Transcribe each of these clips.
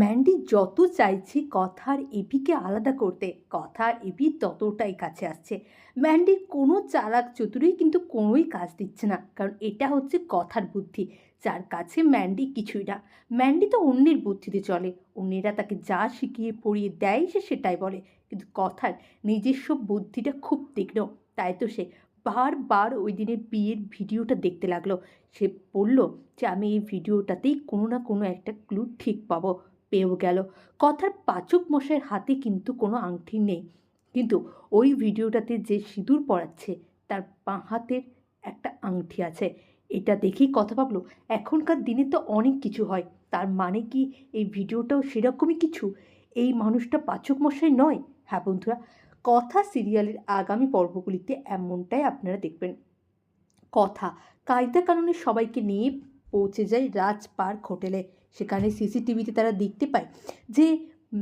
Mandy যত চাইছে কথার এপিকে আলাদা করতে, কথার এপি ততটাই কাছে আসছে। ম্যান্ডির কোনো চালাক চতুরই কিন্তু কোনোই কাজ দিচ্ছে না, কারণ এটা হচ্ছে কথার বুদ্ধি, যার কাছে ম্যান্ডি কিছুই না। ম্যান্ডি তো অন্যের বুদ্ধিতে চলে, অন্যেরা তাকে যা শিখিয়ে পড়িয়ে দেয় সে সেটাই বলে, কিন্তু কথার নিজস্ব বুদ্ধিটা খুব তীক্ষ্ণ, তাই তো সে বারবার ওই দিনের বিয়ের ভিডিওটা দেখতে লাগল। সে বলল যে, আমি এই ভিডিওটাতেই কোনো না কোনো একটা ক্লু ঠিক পাবো। পেয়েও গেল। কথার পাচক মশাইয়ের হাতে কিন্তু কোনো আংটি নেই। কিন্তু ওই ভিডিওটাতে যে সিঁদুর পরাচ্ছে, তার বাঁ হাতের একটা আংটি আছে। এটা দেখেই কথা ভাবলো, এখনকার দিনে তো অনেক কিছু হয়। তার মানে কি এই ভিডিওটাও সেরকমই কিছু? এই মানুষটা পাচক মশাই নয়? হ্যাঁ বন্ধুরা, কথা সিরিয়ালের আগামী পর্বগুলিতে এমনটাই আপনারা দেখবেন। কথা, কায়দা কানুনে সবাইকে নিয়ে পৌঁছে যায় রাজ পার্ক হোটেলে। সেখানে সিসিটিভিতে তারা দেখতে পায় যে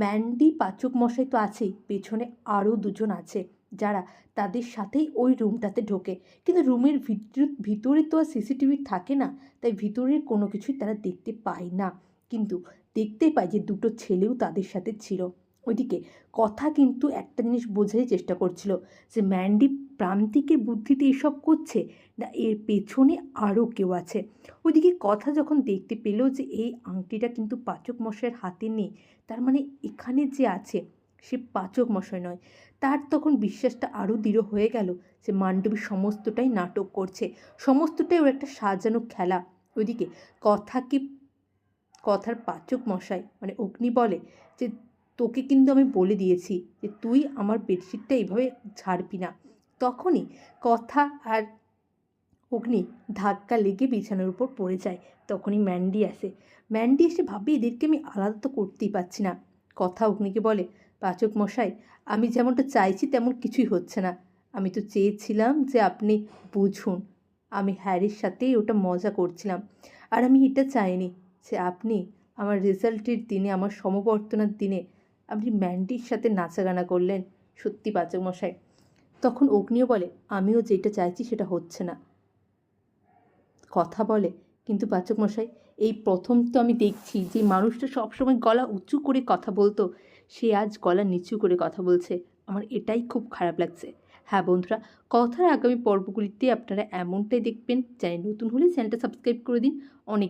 ম্যান্ডি পাচক মশাই তো আছেই, পেছনে আরও দুজন আছে যারা তাদের সাথেই ওই রুমটাতে ঢোকে। কিন্তু রুমের ভিতর, ভিতরে তো আর সিসিটিভি থাকে না, তাই ভিতরের কোনো কিছুই তারা দেখতে পায় না। কিন্তু দেখতে পায় যে দুটো ছেলেও তাদের সাথে ছিল। ওইদিকে কথা কিন্তু একটা জিনিস বোঝারই চেষ্টা করছিল যে, ম্যান্ডি, প্রান্তিকের বুদ্ধিতে এসব করছে? না, এর পেছনে আরও কেউ আছে? ওইদিকে কথা যখন দেখতে পেল যে, এই আংটিটা কিন্তু পাচক মশাইয়ের হাতে নেই, তার মানে এখানে যে আছে, সে পাচক মশাই নয়। তার তখন বিশ্বাসটা আরও দৃঢ় হয়ে গেল যে, মান্ডবী সমস্তটাই নাটক করছে, সমস্তটাই ওর একটা সাজানো খেলা। ওইদিকে কথাকে, কথার পাচক মশাই মানে অগ্নি বলে যে তোকে কিন্তু আমি বলে দিয়েছি যে তুই আমার বেডশিটটা এইভাবে ছাড়বি না। তখনই কথা আর অগ্নি ধাক্কা লেগে বিছানার উপর পড়ে যায়। তখনই ম্যান্ডি আসে। ম্যান্ডি এসে ভাবি এদেরকে আমি আলাদা তো করতেই পারছি না। কথা অগ্নিকে বলে, পাচক মশাই, আমি যেমনটা চাইছি তেমন কিছুই হচ্ছে না। আমি তো চেয়েছিলাম যে আপনি বুঝুন। আমি হ্যারির সাথেই ওটা মজা করছিলাম। আর আমি এটা চাইনি যে আপনি আমার রেজাল্টের দিনে, আমার সমবর্তনার দিনে আপনি ম্যান্ডির সাথে নাচাগানা করলেন, সত্যি মশাই তখন অগ্নিও বলে, আমিও যেটা চাইছি সেটা হচ্ছে না। কথা বলে, কিন্তু মশাই এই প্রথম তো আমি দেখছি যে মানুষটা সবসময় গলা উঁচু করে কথা বলতো, সে আজ গলা নিচু করে কথা বলছে। আমার এটাই খুব খারাপ লাগছে। হ্যাঁ বন্ধুরা, কথার আগামী পর্বগুলিতে আপনারা এমনটাই দেখবেন। চ্যানেল নতুন হলে চ্যানেলটা সাবস্ক্রাইব করে দিন। অনেক